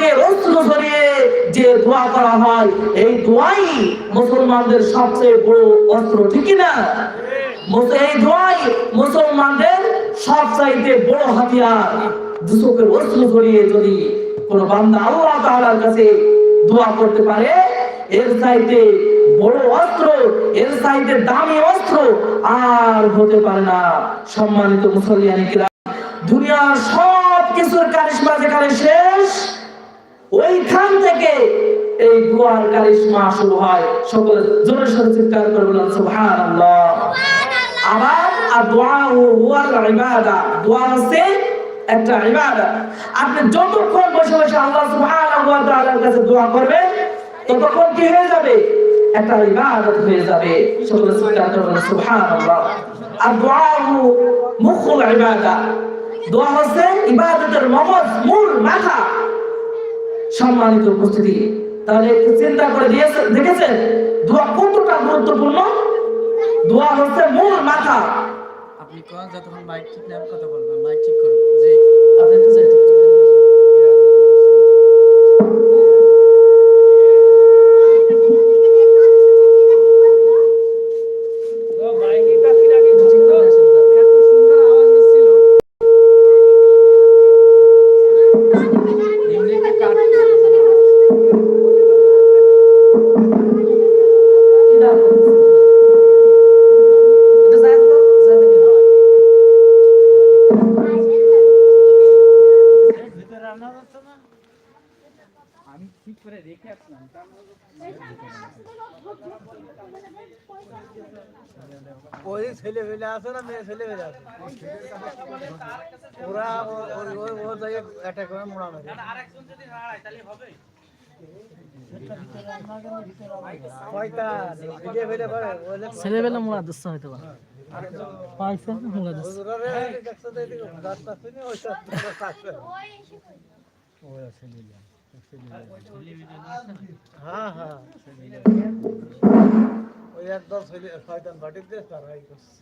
চোখের অস্ত্র ধরিয়ে যে দোয়া করা হয়, এই দোয়াই মুসলমানদের সবচেয়ে বড় অস্ত্র, ঠিক না এই দোয়াই মুসলমানদের সবচাইতে বড় হাতিয়ার। দু অস্ত্র ধরিয়ে যদি কোন বান্দা আল্লাহ তাআলার কাছে দোয়া করতে পারে, এর চাইতে বড় অস্ত্র, এর চাইতে দামি অস্ত্র আর হতে পারে না। সম্মানিত মুসলিয়ানি কিরাম, দুনিয়ার সব কিছুর কারিশমা যেখানে শেষ ওইখান থেকে এই দুয়ার কারিশমা শুরু হয়। সকলে জোরে সোরে চিৎকার করে বলেন আবার, আর দোয়া হুয়াল ইবাদা। দোয়া হচ্ছে একটা ইবাদত আপনি যতক্ষণ বসে বসে আল্লাহ সুবহানাহু ওয়া তাআলার কাছে দোয়া করবেন, ততক্ষণ কি হয়ে যাবে? একটা ইবাদত হয়ে যাবে। সকলে চিৎকার করে বলেন, সুবহানাল্লাহ। আর দোয়া মুখুল ইবাদা। দোয়া হচ্ছে ইবাদতের মগজ, মূল মাথা। সম্মানিত উপস্থিতি। তাহলে একটু চিন্তা করে দিয়েছেন দেখেছেন? দোয়া কতটা গুরুত্বপূর্ণ? দোয়া হচ্ছে মূল মাথা। আপনি কোন যতক্ষণ মাইক ঠিক নেন কথা বলবেন মাইক ঠিক করুন। যে আপনি একটু যাই। এত আমি ঠিক করে রেখে আসলাম ওই ছেলে ফেলে আছে না মেয়ে ছেলে ফেলে আছে ওরা ওই- ওই- জায়গায় অ্যাটাক করে মোড়া মেরে। ছেলেবেলা মোড়া দিচ্ছে হয়তো পাইছে মোড়া দিচ্ছে। ওরা তোমরা থাকবে। হ্যাঁ হ্যাঁ ওই ছেলে- শয়তান করছে।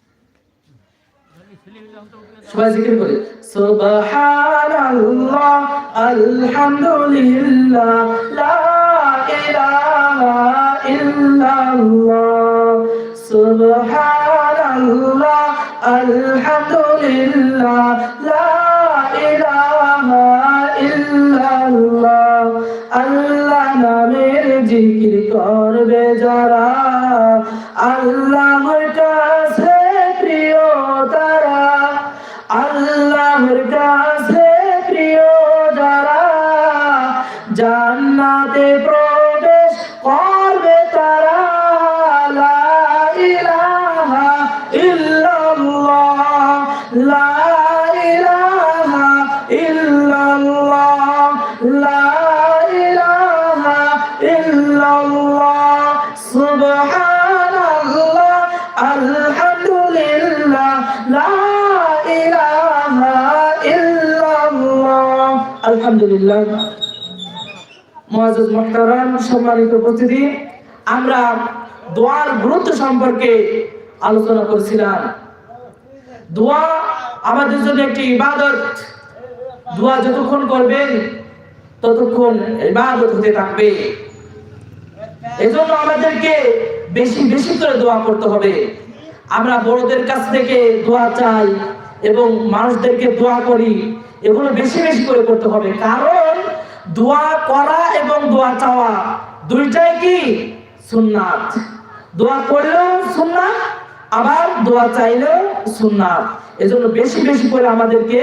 সবাই জিকির করে সুবহানাল্লাহ আলহামদুলিল্লাহ লা ইলাহা ইল্লাল্লাহ সুবহানাল্লাহ আলহামদুলিল্লাহ লা ইলাহা যারা দোয়ার সম্পর্কে আলোচনা আমাদের ইবাদত। দোয়া যতক্ষণ করবেন, ততক্ষণ ইবাদত হতে থাকবে। এজন্য আমাদেরকে বেশি বেশি করে দোয়া করতে হবে। আমরা বড়দের কাছ থেকে দোয়া চাই এবং মানুষদেরকে দোয়া করি। এগুলো বেশি বেশি করে করতে হবে। কারণ দোয়া করা এবং দোয়া চাওয়া দুইটাই কি? সুন্নাত। দোয়া করলেও সুন্নাত, আবার দোয়া চাইলেও সুন্নাত। এজন্য বেশি বেশি করে আমাদেরকে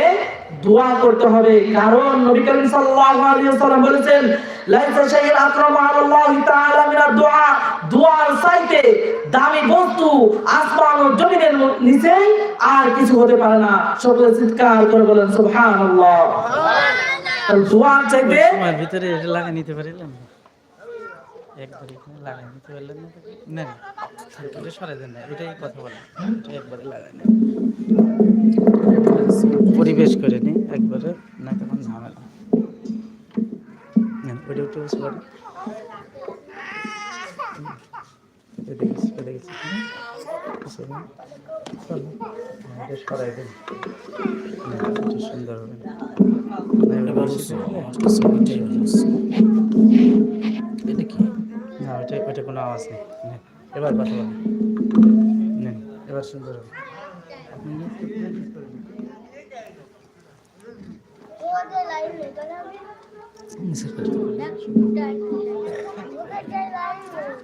দোয়া করতে হবে। কারণ নবী করিম সাল্লাল্লাহু আলাইহি ওয়াসাল্লাম বলেছেন লাইসা শাইউন আকরামু আলাল্লাহি তাআলা মিনাদ দোয়া। দোয়ার চাইতে দামি বস্তু আসমান ও জমিনের নিচে আর কিছু হতে পারে না। সকলে চিৎকার করে বলেন সুবহানাল্লাহ। তাহলে দোয়া চাইতে ভিতরে এটা লাগা নিতে পারিলেন? একবার এখানে লাগাই নিতে পারলেন না? নেন এটা সরে দেন না এটাই কথা বলেন একবারে লাগাই নেন। পরিবেশ করে নি একবারে না তখন ঝামেলা। নেন ওইটা একটু সরাই দেন। হ্যাঁ, সুন্দর হবে না, এটা কি? না ওইটা ওইটা কোনো আওয়াজ নেই। এবার কথা বলেন নেন এবার সুন্দর হবে।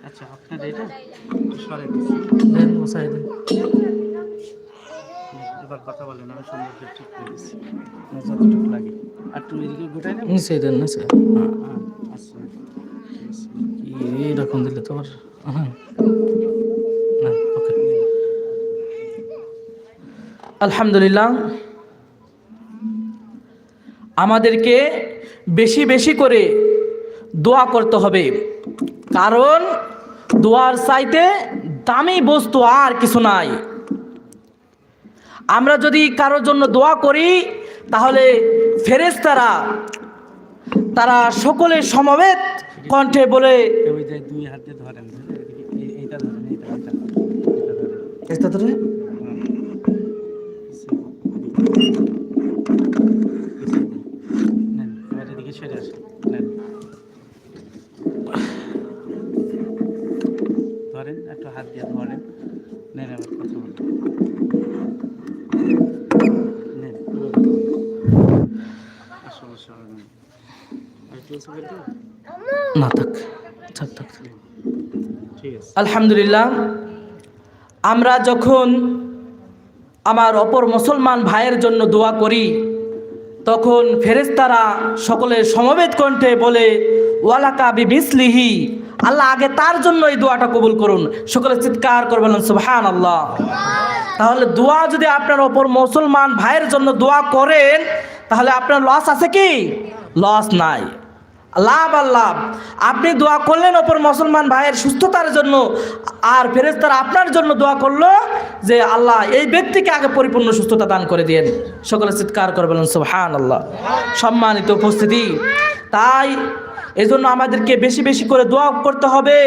আচ্ছা আপনার এটা? দিচ্ছি দেন। বসাই দেন। এবার কথা বলেন আমি সুন্দর করে ঠিক করে দিচ্ছি। যতটুকু লাগে আর তুমি এদিকে গোটাই নেব নিচে দেন নিচে আচ্ছা কি এরকম দিলে হ্যাঁ। আলহামদুলিল্লাহ। আমাদেরকে বেশি বেশি করে দোয়া করতে হবে। কারণ দোয়ার চাইতে দামি বস্তু আর কিছু নাই। আমরা যদি কারোর জন্য দোয়া করি, তাহলে ফেরেশতারা, তারা সকলে সমবেত কণ্ঠে বলে ওই যে দুই হাতে ধরেন এইটা ধরেন এইটা এইটা এইটা ধরেন আলহামদুলিল্লাহ, আমরা যখন আমার অপর মুসলমান ভাইয়ের জন্য দোয়া করি, তখন ফেরেস্তারা সকলে সমবেত কণ্ঠে বলে, ওয়ালাকা বি বিসলিহি আল্লাহ আগে তার জন্য এই দোয়াটা কবুল করুন। সকলে চিৎকার করবেন সুবহান আল্লাহ তাহলে দোয়া যদি আপনার অপর মুসলমান ভাইয়ের জন্য দোয়া করেন, তাহলে আপনার লস আছে কি? লস নাই। লাভ আর লাভ। আপনি দোয়া করলেন অপর মুসলমান ভাইয়ের সুস্থতার জন্য, আর ফেরেস্তারা আপনার জন্য দোয়া করল যে আল্লাহ এই ব্যক্তিকে আগে পরিপূর্ণ সুস্থতা দান করে দিয়েন। সকলে চিৎকার করে বলেন সুবহান আল্লাহ সম্মানিত উপস্থিতি। তাই এজন্য আমাদেরকে বেশি বেশি করে দোয়া করতে হবে,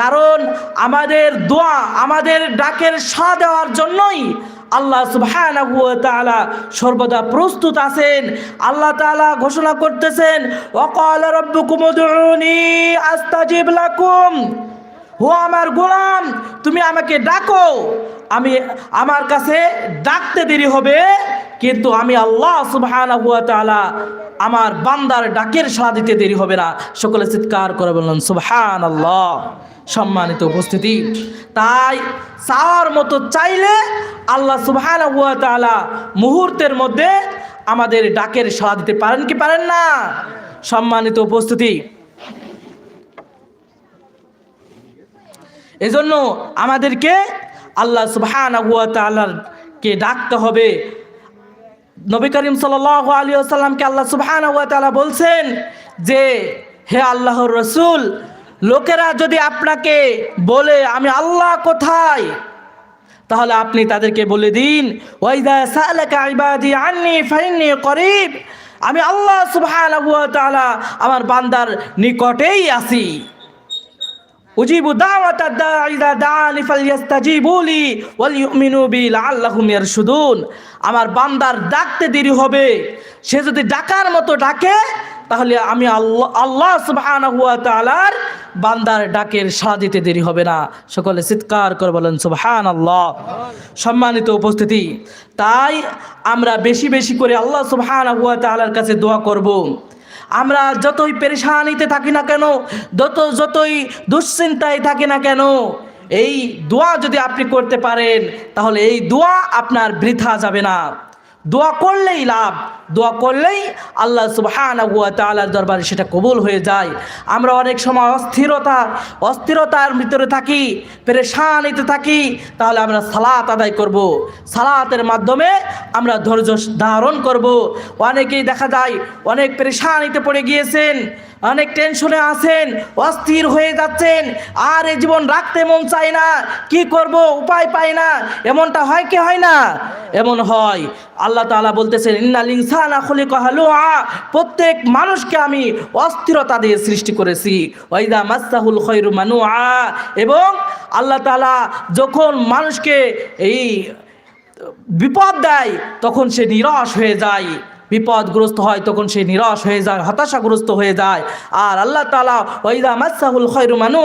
কারণ আমাদের দোয়া আমাদের ডাকের সা দেওয়ার জন্যই আল্লাহ তাআলা সর্বদা প্রস্তুত আছেন। আল্লাহ তাআলা ঘোষণা করতেছেন অকাল রাব্বুকুম উদউনি আস্তাজিব লাকুম। ও আমার গোলাম, তুমি আমাকে ডাকো। আমি আমার কাছে ডাকতে দেরি হবে, কিন্তু আমি আল্লাহ তাআলা আমার বান্দার ডাকের সাড়া দিতে দেরি হবে না। সকলে চিৎকার করে বললেন, সুবহানাল্লাহ। সম্মানিত উপস্থিতি। তাই চাওয়ার মতো চাইলে আল্লাহ সুবহানাহু ওয়া তাআলা মুহূর্তের মধ্যে আমাদের ডাকের সাড়া দিতে পারেন কি পারেন না? সম্মানিত উপস্থিতি। এজন্য আমাদেরকে আল্লাহ ওয়া তাআলাকে ডাকতে হবে। নবী করিম সাল্লাল্লাহু আলাইহি ওয়াসাল্লামকে আল্লাহ তাআলা বলছেন যে, হে আল্লাহর রসুল, লোকেরা যদি আপনাকে বলে আমি আল্লাহ কোথায়, তাহলে আপনি তাদেরকে বলে দিন আমি আল্লাহ তাআলা আমার বান্দার নিকটেই আছি। উজিবু দাওয়াতা দাঈ ইযা দাআনি ফালইস্তাজিবু লি ওয়াল ইউমিনু বি লাআল্লাহুম ইয়ারশুদুন। আমার বান্দার ডাকতে দেরি হবে। সে যদি ডাকার মতো ডাকে, তাহলে আমি আল্লাহ আল্লাহ সুবহানাহু বান্দার ডাকের সাড়া দিতে দেরি হবে না। সকলে চিৎকার করে বলেন সুবহান আল্লাহ সম্মানিত উপস্থিতি, তাই আমরা বেশি বেশি করে আল্লাহ সুবহানাহু ওয়া তাআলার কাছে দোয়া করব। আমরা যতই পেরেশানিতে থাকি না কেন, যত, যতই দুশ্চিন্তায় থাকি না কেন, এই দোয়া যদি আপনি করতে পারেন, তাহলে এই দোয়া আপনার বৃথা যাবে না। দোয়া করলেই লাভ দোয়া করলেই আল্লাহ ওয়া তাআলার দরবারে সেটা কবুল হয়ে যায়। আমরা অনেক সময় অস্থিরতা, অস্থিরতার ভিতরে থাকি, পেরেশানিতে থাকি, তাহলে আমরা সালাত আদায় করব। সালাতের মাধ্যমে আমরা ধৈর্য ধারণ করব। অনেকেই দেখা যায় অনেক পেরেশানিতে পড়ে গিয়েছেন, অনেক টেনশনে আছেন, অস্থির হয়ে যাচ্ছেন, আর এই জীবন রাখতে মন চায় না, কি করব, উপায় পাই না, এমনটা হয় কি হয় না? এমন হয়। আল্লাহ তাআলা বলতেছেন ইনসান প্রত্যেক মানুষকে আমি অস্থিরতা দিয়ে সৃষ্টি করেছি। ওয়াইদা মাসাহুল খৈরু মানুআ, এবং আল্লাহ তালা যখন মানুষকে এই বিপদ দেয়, তখন সে নিরাশ হয়ে যায়। বিপদগ্রস্ত হয়, তখন সে নিরাশ হয়ে যায়, হতাশাগ্রস্ত হয়ে যায়। আর আল্লাহ তালা ওইদা মাসাহুল খৈরু মানু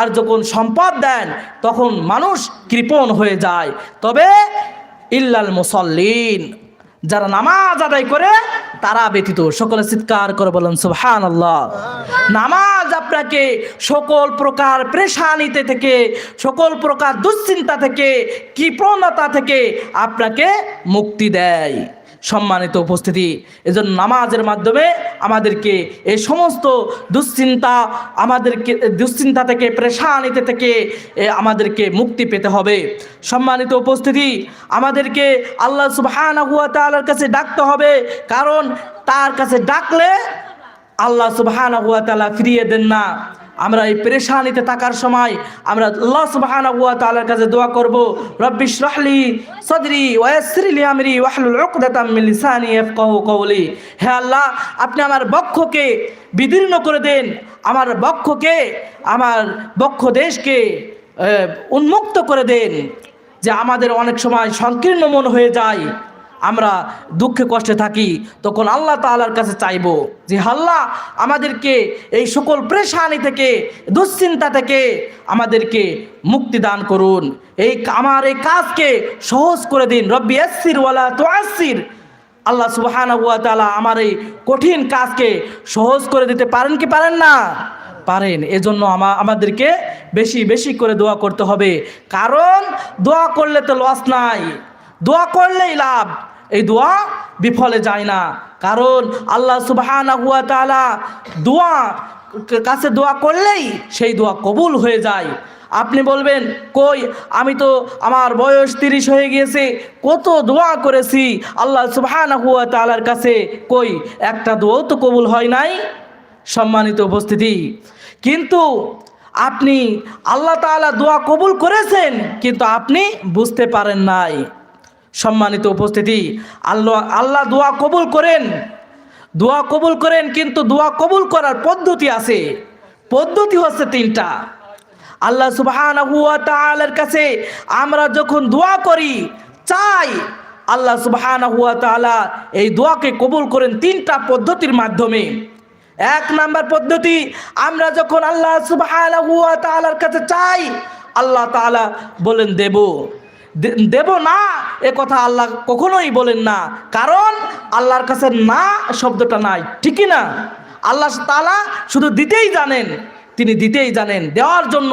আর যখন সম্পদ দেন, তখন মানুষ কৃপণ হয়ে যায়। তবে ইল্লাল মুসল্লিন যারা নামাজ আদায় করে, তারা ব্যতীত সকলে চিৎকার করে বলেন সুহান আল্লাহ নামাজ আপনাকে সকল প্রকার প্রেশানিতে থেকে, সকল প্রকার দুশ্চিন্তা থেকে, কৃপণতা থেকে আপনাকে মুক্তি দেয়। সম্মানিত উপস্থিতি। এজন্য নামাজের মাধ্যমে আমাদেরকে এই সমস্ত দুশ্চিন্তা আমাদেরকে, দুশ্চিন্তা থেকে, প্রেশানিতে থেকে আমাদেরকে মুক্তি পেতে হবে। সম্মানিত উপস্থিতি, আমাদেরকে আল্লাহ সুবহানাহু ওয়া তাআলার কাছে ডাকতে হবে। কারণ তার কাছে ডাকলে আল্লাহ সুবহানাহু ওয়া তাআলা ফিরিয়ে দেন না। আমরা এই পেরেশানিতে থাকার সময় আমরা আল্লাহ সুবহানাহু ওয়া কাছে দোয়া করব, রব্বি ইশরাহলি সাদরি ওয়া আমরি ওয়াহলুল উকদাতাম মিন লিসানি ইয়াফকাহু কওলি। হে আল্লাহ, আপনি আমার বক্ষকে বিদীর্ণ করে দেন, আমার বক্ষকে, আমার বক্ষ দেশকে উন্মুক্ত করে দেন, যে আমাদের অনেক সময় সংকীর্ণ মন হয়ে যায়। আমরা দুঃখে কষ্টে থাকি, তখন আল্লাহ তাআলার কাছে চাইব যে আল্লাহ আমাদেরকে এই সকল প্রেশানি থেকে, দুশ্চিন্তা থেকে আমাদেরকে মুক্তি দান করুন। এই আমার এই কাজকে সহজ করে দিন। রব্বি আসির ওয়ালা তো আসির আল্লাহ তাআলা আমার এই কঠিন কাজকে সহজ করে দিতে পারেন কি পারেন না? পারেন। এজন্য আমা, আমাদেরকে বেশি বেশি করে দোয়া করতে হবে। কারণ দোয়া করলে তো লস নাই। দোয়া করলেই লাভ। এই দোয়া বিফলে যায় না। কারণ আল্লাহ সুবহানাহু ওয়া তাআলা দোয়া কাছে দোয়া করলেই সেই দোয়া কবুল হয়ে যায়। আপনি বলবেন, কই, আমি তো আমার বয়স তিরিশ হয়ে গিয়েছে, কত দোয়া করেছি আল্লাহ সুবহানাহু ওয়া তাআলার কাছে, কই, একটা দোয়াও তো কবুল হয় নাই? সম্মানিত উপস্থিতি, কিন্তু আপনি আল্লাহ তাআলা দোয়া কবুল করেছেন, কিন্তু আপনি বুঝতে পারেন নাই। সম্মানিত উপস্থিতি। আল্লাহ আল্লাহ দোয়া কবুল করেন। দোয়া কবুল করেন, কিন্তু দোয়া কবুল করার পদ্ধতি আছে। পদ্ধতি হচ্ছে তিনটা। আল্লাহ তাআলার কাছে আমরা যখন দোয়া করি, চাই আল্লাহ তাআলা এই দোয়াকে কবুল করেন তিনটা পদ্ধতির মাধ্যমে। এক নাম্বার পদ্ধতি, আমরা যখন আল্লাহ তাআলার কাছে চাই, আল্লাহ তাআলা বলেন দেব। দেব না, এ কথা আল্লাহ কখনোই বলেন না। কারণ আল্লাহর কাছে না শব্দটা নাই, ঠিকই না? আল্লাহ তাআলা শুধু দিতেই জানেন, তিনি দিতেই জানেন, দেওয়ার জন্য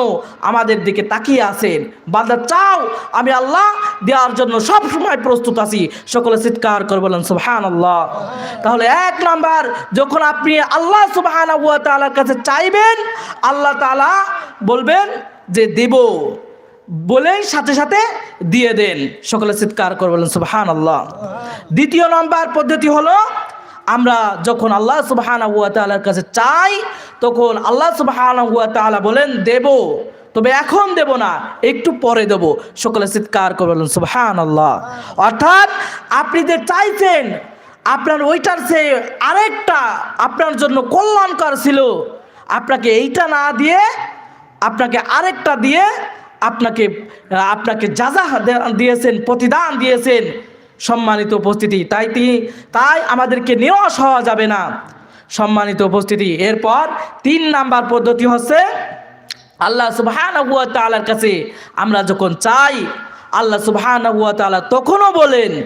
আমাদের দিকে তাকিয়ে আছেন। বান্দা, চাও আমি আল্লাহ দেওয়ার জন্য সব সময় প্রস্তুত আছি। সকলে চিৎকার করে বলেন সুবহান আল্লাহ তাহলে এক নাম্বার, যখন আপনি আল্লাহ সুবহান তাআলার কাছে চাইবেন, আল্লাহ তালা বলবেন যে, দেব। বলেই সাথে সাথে দিয়ে দেন। সকলে চিৎকার করে বলেন সুবহান আল্লাহ দ্বিতীয় নম্বর পদ্ধতি হলো, আমরা যখন আল্লাহ সুবহানাহু ওয়া তাআলার কাছে চাই, তখন আল্লাহ সুবহানাহু ওয়া তাআলা বলেন, দেব। তবে এখন দেব না, একটু পরে দেব। সকলে চিৎকার করে বলেন, সুবহানাল্লাহ। অর্থাৎ আপনি যে চাইছেন, আপনার ওইটার চেয়ে আরেকটা আপনার জন্য কল্যাণকর ছিল। আপনাকে এইটা না দিয়ে, আপনাকে আরেকটা দিয়ে আপনাকে আপনাকে যাজা দে- দিয়েছেন, প্রতিদান দিয়েছেন সম্মানিত উপস্থিতি। তাই তিনি, তাই আমাদেরকে নিরাশ হওয়া যাবে না। সম্মানিত উপস্থিতি। এরপর তিন নাম্বার পদ্ধতি হচ্ছে, আল্লাহ তাআলার কাছে আমরা যখন চাই, আল্লাহ তাআলা তখনও বলেন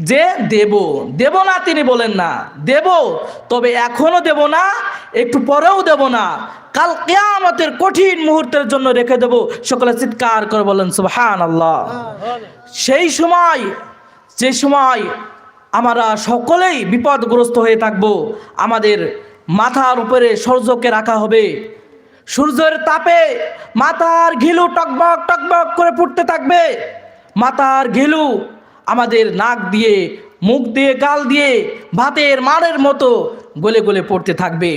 যে দেব। দেব না তিনি বলেন না। দেব, তবে এখনও দেব না। একটু পরেও দেব না। কাল কেয়ামতের কঠিন মুহূর্তের জন্য রেখে দেব। সকলে চিৎকার করে বলেন সুবহান আল্লাহ সেই সময়, যে সময় আমরা সকলেই বিপদগ্রস্ত হয়ে থাকব। আমাদের মাথার উপরে সূর্যকে রাখা হবে। সূর্যের তাপে মাথার ঘিলু টকবক টকবক করে ফুটতে থাকবে। মাথার ঘিলু আমাদের নাক দিয়ে, মুখ দিয়ে, গাল দিয়ে, ভাতের মারের মতো গলে গলে পড়তে থাকবে।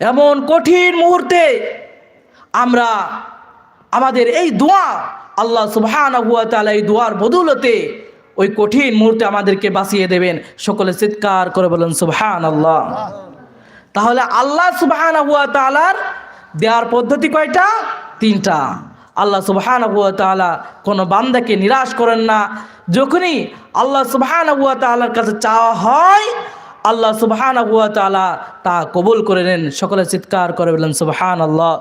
এমন কঠিন মুহূর্তে আমরা আমাদের এই দোয়া, আল্লাহ সুবহানাহু ওয়া এই দোয়ার বদৌলতে ওই কঠিন মুহূর্তে আমাদেরকে বাঁচিয়ে দেবেন। সকলে চিৎকার করে বলেন সুবহান আল্লাহ তাহলে আল্লাহ সুবহান হুয়া তালার দেওয়ার পদ্ধতি কয়টা? তিনটা। আল্লাহ সুবহান হুয়া তালা কোনো বান্দাকে নিরাশ করেন না। যখনই আল্লাহ সুবহান হুয়া তালার কাছে চাওয়া হয় আল্লাহ সুবহান তা কবুল করে নেন। সকলে চিৎকার করে বললেন সুবহান আল্লাহ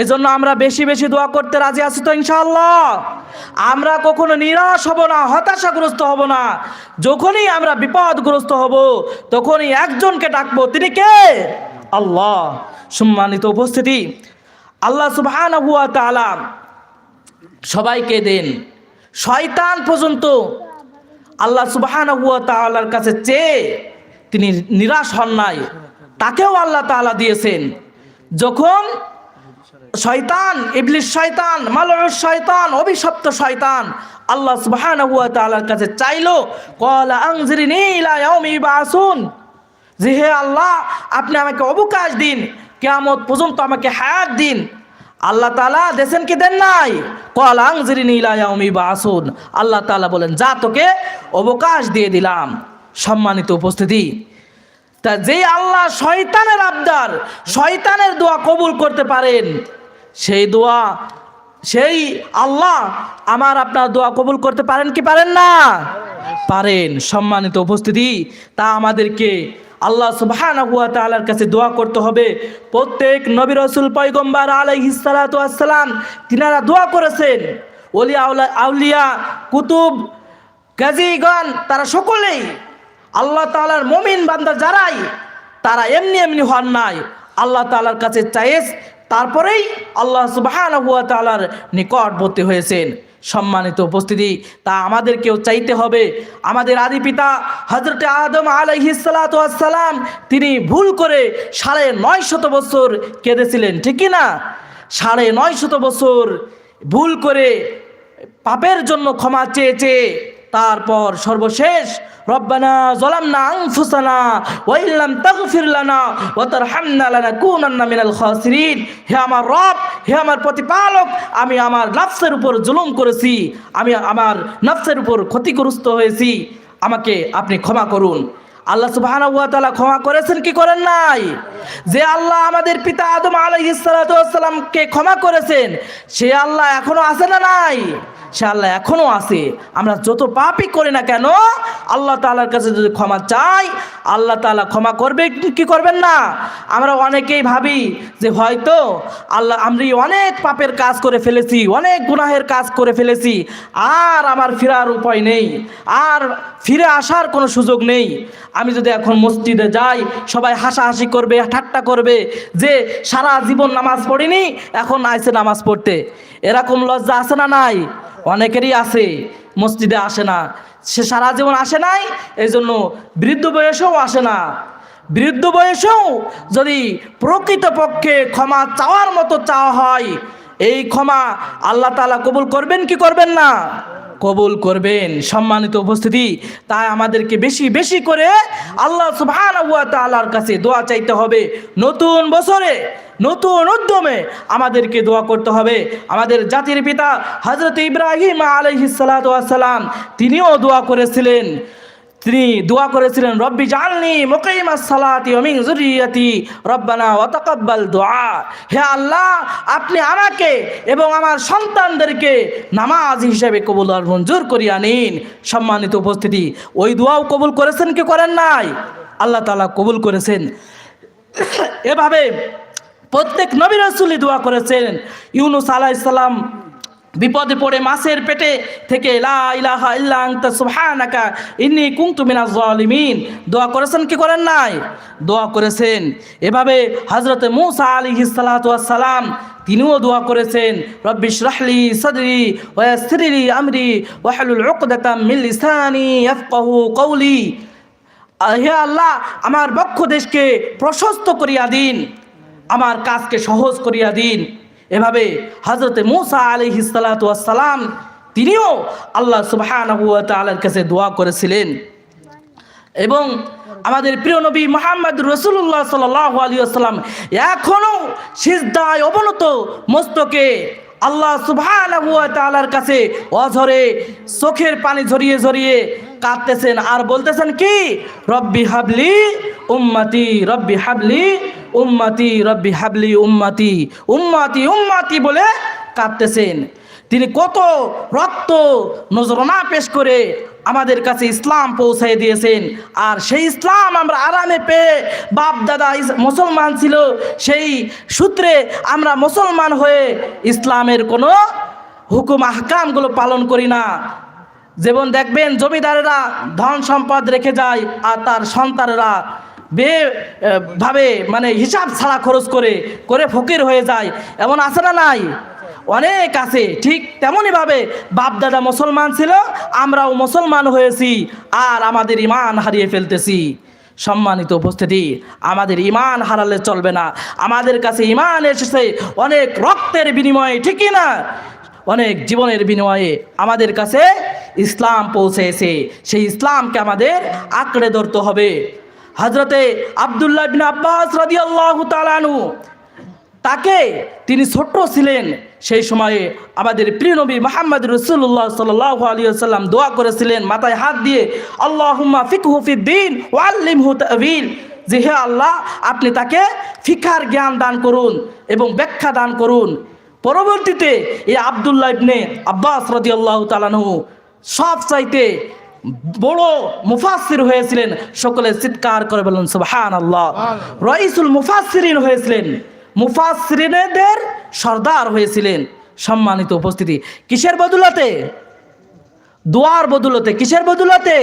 এই জন্য আমরা বেশি বেশি দোয়া করতে রাজি আছি তো ইনশাআল্লাহ। আমরা কখনো নিরাশ হব না, হতাশাগ্রস্ত হব না। যখনই আমরা বিপদগ্রস্ত হব, তখনই একজনকে ডাকবো, তিনি কে? আল্লাহ। সম্মানিত উপস্থিতি, আল্লাহ সুবহান সবাইকে দেন। শয়তান পর্যন্ত আল্লাহ সুবহান কাছে চেয়ে তিনি নিরাশ হন নাই। তাকেও আল্লাহ তাআলা দিয়েছেন। যখন শয়তান ইবলিশ শয়তান, মালউস শয়তান, অভিশপ্ত শয়তান আল্লাহ তাআলার কাছে চাইলো, ক্বালা যে হে আল্লাহ, আপনি আমাকে অবকাশ দিন, কিয়ামত পর্যন্ত আমাকে হায়াত দিন। আল্লাহ তাআলা দেন কি দেন নাই? ক্বালা আনজিরনি ইলা ইবাসুন। আল্লাহ তাআলা বলেন, যা তোকে অবকাশ দিয়ে দিলাম। সম্মানিত উপস্থিতি। তা যে আল্লাহ শয়তানের আবদার, শয়তানের দোয়া কবুল করতে পারেন, সেই দোয়া, সেই আল্লাহ আমার আপনার দোয়া কবুল করতে পারেন কি পারেন না? পারেন। সম্মানিত উপস্থিতি, তা আমাদেরকে আল্লাহ ওয়া কাছে দোয়া করতে হবে। প্রত্যেক নবী রসুল, পয়গম্বর আলাইহিস সালাতু ওয়াস সালাম, তিনারা দোয়া করেছেন। আউলা- আউলিয়া, কুতুব, গাজীগণ, তারা সকলেই আল্লাহ তাআলার মমিন বান্দা যারাই, তারা এমনি এমনি হন নাই। আল্লাহ তাআলার কাছে চাইস, তারপরেই আল্লাহ সুবহানাহু ওয়া তাআলার নিকটবর্তী হয়েছেন। সম্মানিত উপস্থিতি, তা আমাদেরকেও চাইতে হবে। আমাদের আদি পিতা হজরতে আদম আলাইহিস সালাতু সালাম, তিনি ভুল করে সাড়ে নয় শত বছর কেঁদেছিলেন, ঠিক না? সাড়ে নয় শত বছর ভুল করে পাপের জন্য ক্ষমা চেয়ে চেয়ে তারপর সর্বশেষ রব্বানা জলামনা আনফুসানা ওয়া ইল্লাম তাগফির লানা ওয়া তারহামনা লানাকুনান্না মিনাল খাসিরিন। আমার রব, হে আমার প্রতিপালক, আমি আমার নফসের উপর জুলুম করেছি, আমি আমার নফসের উপর ক্ষতিগ্রস্ত হয়েছি। আমাকে আপনি ক্ষমা করুন। আল্লাহ তাআলা ক্ষমা করেছেন কি করেন নাই? যে আল্লাহ আমাদের পিতা আদম ওয়াস সালামকে ক্ষমা করেছেন, সে আল্লাহ এখনও আছে না নাই? সে আল্লাহ এখনও আছে। আমরা যত পাপই করি না কেন, আল্লাহ তালার কাছে যদি ক্ষমা চাই, আল্লাহ তালা ক্ষমা করবে, কি করবেন না? আমরা অনেকেই ভাবি যে হয়তো আল্লাহ আমি অনেক পাপের কাজ করে ফেলেছি, অনেক গুনাহের কাজ করে ফেলেছি, আর আমার ফেরার উপায় নেই, আর ফিরে আসার কোনো সুযোগ নেই। আমি যদি এখন মসজিদে যাই, সবাই হাসাহাসি করবে, ঠাট্টা করবে যে সারা জীবন নামাজ পড়িনি, এখন আইসে নামাজ পড়তে। এরকম লজ্জা আছে না নাই? অনেকেরই আছে, মসজিদে আসে না। সে সারা জীবন আসে নাই এই জন্য বৃদ্ধ বয়সেও আসে না। বৃদ্ধ বয়সেও যদি প্রকৃতপক্ষে ক্ষমা চাওয়ার মতো চাওয়া হয়, এই ক্ষমা আল্লাহ তালা কবুল করবেন কি করবেন না? কবুল করবেন, সম্মানিত উপস্থিতি। তাই আমাদেরকে বেশি বেশি করে আল্লাহ সুবহানাহু ওয়া কাছে দোয়া চাইতে হবে। নতুন বছরে, নতুন উদ্যমে আমাদেরকে দোয়া করতে হবে। আমাদের জাতির পিতা হজরত ইব্রাহিম আলহিস তিনিও দোয়া করেছিলেন। তিনি দোয়া করেছিলেন, রব্বি জালনি মুকাইমাস সালাতি ওয়া মিন যুররিয়াতি, রব্বানা ওয়া তাকাব্বাল দুআ। হে আল্লাহ, আপনি আমাকে এবং আমার সন্তানদেরকে নামাজ হিসেবে কবুল আর মঞ্জুর করিয়া নিন। সম্মানিত উপস্থিতি, ওই দোয়াও কবুল করেছেন কি করেন নাই? আল্লাহ তাআলা কবুল করেছেন। এভাবে প্রত্যেক নবী রাসূলই দোয়া করেছেন। ইউনুস আলাইহিস সালাম বিপদে পড়ে মাছের পেটে থেকে দোয়া করেছেন কি করেন নাই? দোয়া করেছেন। এভাবে হযরতে মূসা সালাতু সালাম, তিনিও দোয়া করেছেন, রব্বি ইশরাহলি সাদরি ওয়া ইয়াসসিরলি আমরি ওয়াহলুল উকদাতাম মিন লিসানি ইয়াফকাহু কওলি। হে আল্লাহ, আমার বক্ষ দেশকে প্রশস্ত করিয়া দিন, আমার কাজকে সহজ করিয়া দিন। এভাবে হজরতে মুসা আলি সালাম তিনিও আল্লাহ ওয়া কাছে দোয়া করেছিলেন। এবং আমাদের প্রিয় নবী মোহাম্মদ রসুল্লাহ সাল্লাহ আলী আসসালাম এখনও সিজদায় অবনত মস্তকে আল্লাহ ওয়া কাছে অঝরে চোখের পানি ঝরিয়ে ঝরিয়ে কাঁদতেছেন। আর বলতেছেন কি? রব্বি হাবলি উম্মতি, রব্বি হাবলি উম্মতি, রব্বি হাবলি উম্মাতি। উম্মতি, উম্মাতি বলে কাঁদতেছেন। তিনি কত রক্ত নজরনা পেশ করে আমাদের কাছে ইসলাম পৌঁছাই দিয়েছেন। আর সেই ইসলাম আমরা আরামে পেয়ে বাপ, দাদা মুসলমান ছিল, সেই সূত্রে আমরা মুসলমান হয়ে ইসলামের কোনো হুকুম, আহকামগুলো পালন করি না। যেমন দেখবেন জমিদারেরা ধন সম্পদ রেখে যায়, আর তার সন্তানেরা বে আহ, ভাবে মানে হিসাব ছাড়া খরচ করে করে ফকির হয়ে যায় এমন আছে না নাই? অনেক আছে ঠিক তেমনইভাবে বাপ দাদা মুসলমান ছিল আমরাও মুসলমান হয়েছি আর আমাদের ইমান হারিয়ে ফেলতেছি। সম্মানিত উপস্থিতি আমাদের ইমান হারালে চলবে না। আমাদের কাছে ইমান এসেছে অনেক রক্তের বিনিময়ে ঠিকই না? অনেক জীবনের বিনিময়ে আমাদের কাছে ইসলাম পৌঁছেছে। সেই ইসলামকে আমাদের আঁকড়ে ধরতে হবে। হজরতে আবদুল্লাহ বিন আব্বাস রাদিয়াল্লাহু তাআলাহু তাকে তিনি ছোট্ট ছিলেন। সেই সময়ে আমাদের প্রিয় নবী মোহাম্মদ রসুল্লাহ সাল্লাহ আলী সাল্লাম দোয়া করেছিলেন, মাথায় হাত দিয়ে, আল্লাহুম্মা ফিকহু ফিদ্দিন ওয়াল্লিমহু তাবিল। যে হে আল্লাহ, আপনি তাকে ফিকার জ্ঞান দান করুন এবং ব্যাখ্যা দান করুন। পরবর্তীতে এই আবদুল্লাহ ইবনে আব্বাস রদি আল্লাহ তাআলাহু সব চাইতে বড় মুফাসসির হয়েছিলেন সকলে চিৎকার করে বললেন সুবহান আল্লাহ রইসুল মুফাসসিরিন হয়েছিলেন মুফাসসিরিনদের সর্দার হয়েছিলেন সম্মানিত উপস্থিতি। কিসের বদুলতে? দোয়ার বদুলতে। কিসের বদুলতে?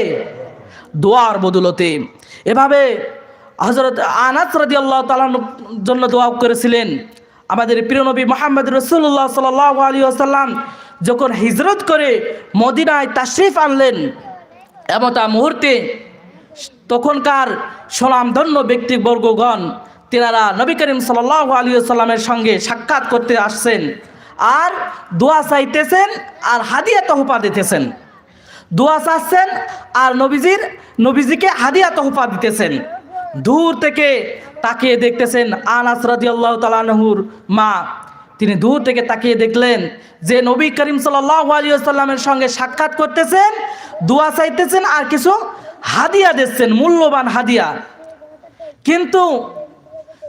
দোয়ার বদুলতে। এভাবে হজরত আনাস রাজি আল্লাহ তালার জন্য দোয়া করেছিলেন। আমাদের প্রিয় নবী মোহাম্মদ রসুল্লাহ সাল আলী আসাল্লাম যখন হিজরত করে মদিনায় তাশরিফ আনলেন এমতা মুহূর্তে তখনকার স্বনামধন্য ব্যক্তিবর্গগণ, তেনারা নবী করিম সাল্লাহ আলী সাল্লামের সঙ্গে সাক্ষাৎ করতে আসছেন আর দোয়া চাইতেছেন আর হাদিয়া তহফা দিতেছেন। দোয়া চাচ্ছেন আর নবীজির, নবীজিকে হাদিয়া তহফা দিতেছেন। দূর থেকে তাকিয়ে দেখতেছেন আনাস রাদিয়াল্লাহু তালানহুর মা তিনি দূর থেকে তাকিয়ে দেখলেন যে নবী করিম সাল্লামের সঙ্গে সাক্ষাৎ করতেছেন, দোয়া চাইতেছেন আর কিছু হাদিয়া দিচ্ছেন, মূল্যবান হাদিয়া। কিন্তু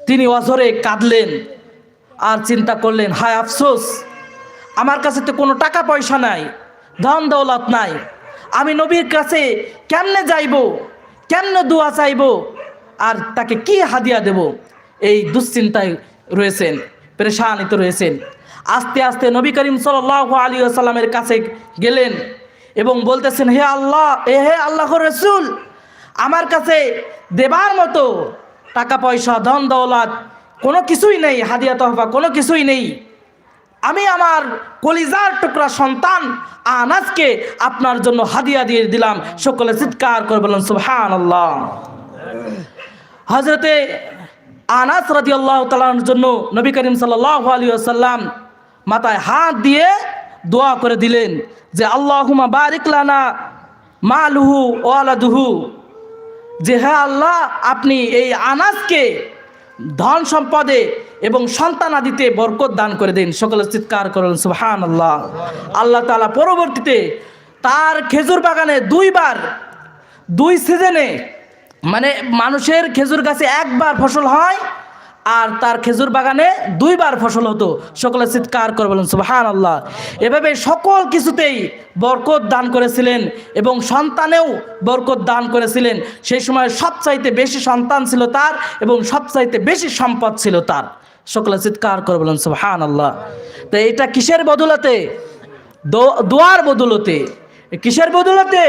তিনি অঝরে কাঁদলেন আর চিন্তা করলেন, হায় আফসোস, আমার কাছে তো কোনো টাকা পয়সা নাই, ধন দৌলত নাই, আমি নবীর কাছে কেমনে যাইব, কেমনে দোয়া চাইব, আর তাকে কি হাদিয়া দেব, এই দুশ্চিন্তায় রয়েছেন। পরেশানিত রয়েছেন। আস্তে আস্তে নবী করিম সাল আলী আসাল্লামের কাছে গেলেন এবং বলতেছেন, হে আল্লাহ, এ হে আল্লাহ রসুল, আমার কাছে দেবার মতো টাকা পয়সা, ধন দৌলত কোনো কিছুই নেই, হাদিয়া তহফা কোনো কিছুই নেই। আমি আমার কলিজার টুকরা সন্তান আনাজকে আপনার জন্য হাদিয়া দিয়ে দিলাম। সকলে চিৎকার করে বললেন সুবহান আল্লাহ হজরতে আনাস রাজি আল্লাহ তালার জন্য নবী করিম সাল্লাহ আলী আসাল্লাম মাথায় হাত দিয়ে দোয়া করে দিলেন যে আল্লাহুমা বারিকলানা মা লুহু মালুহু ওয়ালাদুহু যে হ্যাঁ আল্লাহ, আপনি এই আনাজকে ধন সম্পদে এবং সন্তান আদিতে বরকত দান করে দিন। সকলে চিৎকার করেন সুহান আল্লাহ আল্লাহ তালা পরবর্তীতে তার খেজুর বাগানে দুইবার, দুই সিজনে মানে মানুষের খেজুর গাছে একবার ফসল হয় আর তার খেজুর বাগানে দুইবার ফসল হতো। সকলে চিৎকার করে বলেন সুবাহান আল্লাহ এভাবে সকল কিছুতেই বরকত দান করেছিলেন এবং সন্তানেও বরকত দান করেছিলেন। সেই সময় সবচাইতে বেশি সন্তান ছিল তার এবং সবচাইতে বেশি সম্পদ ছিল তার। সকলে চিৎকার করে বলেন সুবাহান আল্লাহ তো এটা কিসের বদলতে? দোয়ার বদলতে। কিসের বদলতে?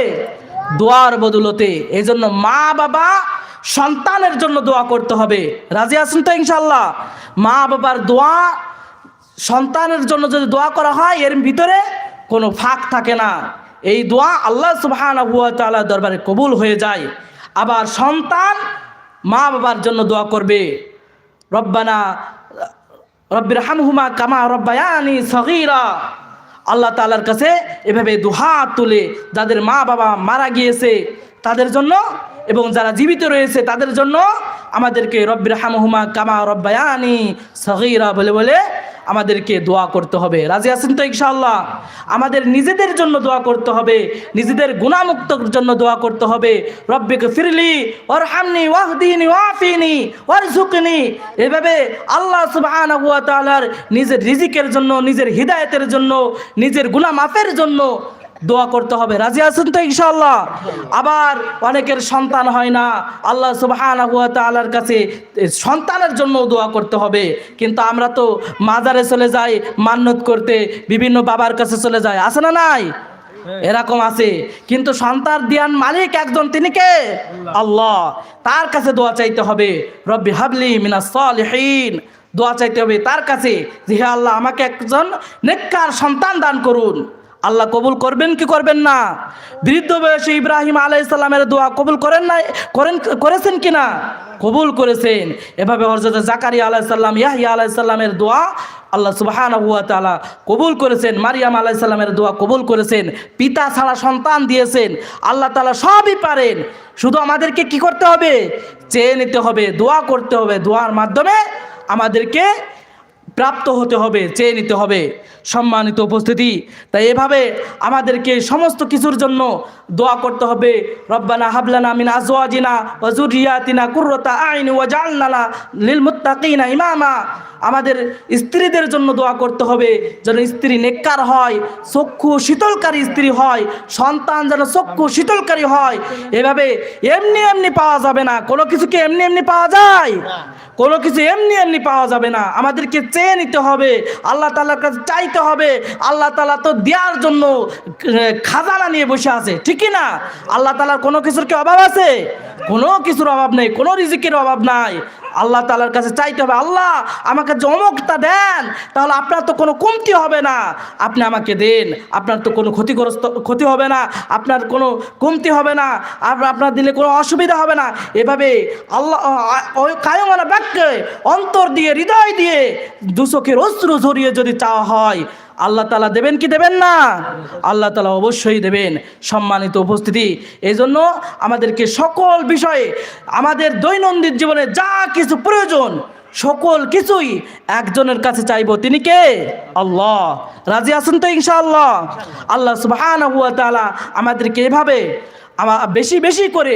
দোয়ার বদলতে। এই জন্য মা, বাবা সন্তানের জন্য দোয়া করতে হবে। রাজি আছেন তো ইনশাল্লাহ মা, বাবার দোয়া সন্তানের জন্য যদি দোয়া করা হয়, এর ভিতরে কোনো ফাঁক থাকে না। এই দোয়া আল্লাহ তাআলা দরবারে কবুল হয়ে যায়। আবার সন্তান মা, বাবার জন্য দোয়া করবে। রব্বানা রব্বির হামহুমা কামা রব্বায়ানি সগীরা। আল্লাহ তালার কাছে এভাবে দুহাত তুলে যাদের মা বাবা মারা গিয়েছে তাদের জন্য এবং যারা জীবিত রয়েছে তাদের জন্য আমাদেরকে রব্বির হামহুমা কামা রব্বায়ানি সগীরা বলে বলে আমাদেরকে দোয়া করতে হবে। রাজি আছেন তো ইনশাআল্লাহ? আমাদের নিজেদের জন্য দোয়া করতে হবে। নিজেদের গুণামুক্তর জন্য দোয়া করতে হবে। রব্বিকে ফিরলি ওর হামনি ওয়াহদিনি, ওয়াফিনি ওর ঝুঁকিনি এভাবে আল্লাহ সুবাহ নিজের রিজিকের জন্য, নিজের হৃদায়তের জন্য, নিজের গুণামাফের জন্য দোয়া করতে হবে। রাজি আছেন তো ইনশাআল্লাহ? আবার অনেকের সন্তান হয় না আল্লাহ সুবহানাহু ওয়া তাআলার কাছে সন্তানের জন্য দোয়া করতে হবে। কিন্তু আমরা তো মাজারে চলে যাই মান্নত করতে বিভিন্ন বাবার কাছে চলে যাই। আছে না নাই? এরকম আছে। কিন্তু সন্তান দিয়ান মালিক একজন তিনি কে? আল্লাহ। তার কাছে দোয়া চাইতে হবে। রব্বি হাবলি মিনাস সালিহিন। দোয়া চাইতে হবে তার কাছে যে হে আল্লাহ আমাকে একজন নেককার সন্তান দান করুন। আল্লাহ কবুল করবেন কি করবেন না? বৃদ্ধ বয়সে ইব্রাহিম আলাইসাল্লামের দোয়া কবুল করেন না করেন, করেছেন কি না? কবুল করেছেন। এভাবে হরজত জাকারিয়া আলাইসাল্লাম ইয়াহিয়া আলাইসাল্লামের দোয়া আল্লাহ সুবাহান হুয়া তালা কবুল করেছেন, মারিয়াম আলাইসাল্লামের দোয়া কবুল করেছেন, পিতা ছাড়া সন্তান দিয়েছেন, আল্লাহ তালা সবই পারেন। শুধু আমাদেরকে কি করতে হবে? চেয়ে নিতে হবে, দোয়া করতে হবে। দোয়ার মাধ্যমে আমাদেরকে প্রাপ্ত হতে হবে, চেয়ে নিতে হবে, সম্মানিত উপস্থিতি। তাই এভাবে আমাদেরকে সমস্ত কিছুর জন্য দোয়া করতে হবে। রব্বানা হাবলানা মিন আজওয়াজিনা ওয়া যুররিয়াতিনা কুররাতা আইন ওয়াজআলনা লিল মুত্তাকিনা ইমামা। আমাদের স্ত্রীদের জন্য দোয়া করতে হবে যেন স্ত্রী নেককার হয় চক্ষু শীতলকারী স্ত্রী হয়, সন্তান যেন চক্ষু শীতলকারী হয়। এভাবে এমনি এমনি পাওয়া যাবে না। কোনো কিছুকে এমনি এমনি পাওয়া যায়? কোনো কিছু এমনি এমনি পাওয়া যাবে না। আমাদেরকে চেয়ে নিতে হবে। আল্লাহ তালার কাছে চাইতে হবে। আল্লাহ তালা তো দেওয়ার জন্য খাজানা নিয়ে বসে আছে। ঠিকই না? আল্লাহ তালার কোনো কিছুর কি অভাব আছে? কোনো কিছুর অভাব নেই। কোনো রিজিকের অভাব নাই। আল্লাহ তালার কাছে চাইতে হবে, আল্লাহ আমাকে যে অমুকটা দেন, তাহলে আপনার তো কোনো কমতি হবে না। আপনি আমাকে দেন, আপনার তো কোনো ক্ষতিগ্রস্ত, ক্ষতি হবে না, আপনার কোনো কমতি হবে না আপনার দিলে কোনো অসুবিধা হবে না। এভাবে আল্লাহ কায়মানা বাক্যে অন্তর দিয়ে, হৃদয় দিয়ে দুচোখের অশ্রু ঝরিয়ে যদি চাওয়া হয় আল্লাহ তালা দেবেন কি দেবেন না? আল্লাহ তালা অবশ্যই দেবেন। সম্মানিত উপস্থিতি। এই জন্য আমাদেরকে সকল বিষয়ে, আমাদের দৈনন্দিন জীবনে যা কিছু প্রয়োজন, সকল কিছুই একজনের কাছে চাইব। তিনি কে? আল্লাহ। রাজি আছেন তো ইনশাআল্লাহ? আল্লাহ সুবহানাহু ওয়া তাআলা আমাদেরকে এভাবে আমা, বেশি বেশি করে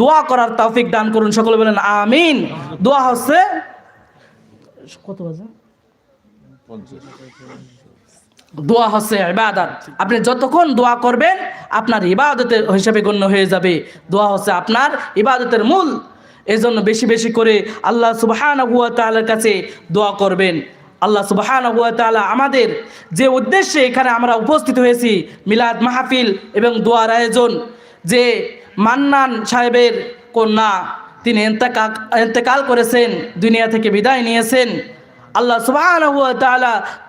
দোয়া করার তৌফিক দান করুন। সকলে বলেন, আমিন। দোয়া হচ্ছে, কত বাজে? দোয়া হচ্ছে ইবাদত। আপনি যতক্ষণ দোয়া করবেন, আপনার ইবাদতের হিসাবে গণ্য হয়ে যাবে। দোয়া হচ্ছে আপনার ইবাদতের মূল। এজন্য বেশি বেশি করে আল্লাহ সুবহানাহু ওয়া তাআলার কাছে দোয়া করবেন। আল্লাহ সুবহানাহু ওয়া তাআলা আমাদের যে উদ্দেশ্যে এখানে আমরা উপস্থিত হয়েছি, মিলাদ মাহফিল এবং দোয়ার আয়োজন, যে মান্নান সাহেবের কন্যা, তিনি এন্তেকাল করেছেন, দুনিয়া থেকে বিদায় নিয়েছেন। আল্লাহ সুবাহ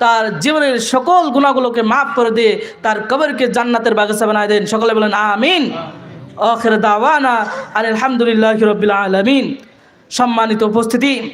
তার জীবনের সকল গুণাগুলোকে মাফ করে দিয়ে তার কবরকে জান্নাতের বাগিচা বানায় দেন। সকলে বলেন, আমিন। আখির দাওয়ানা আর আলহামদুলিল্লাহ রবিল আলমিন। সম্মানিত উপস্থিতি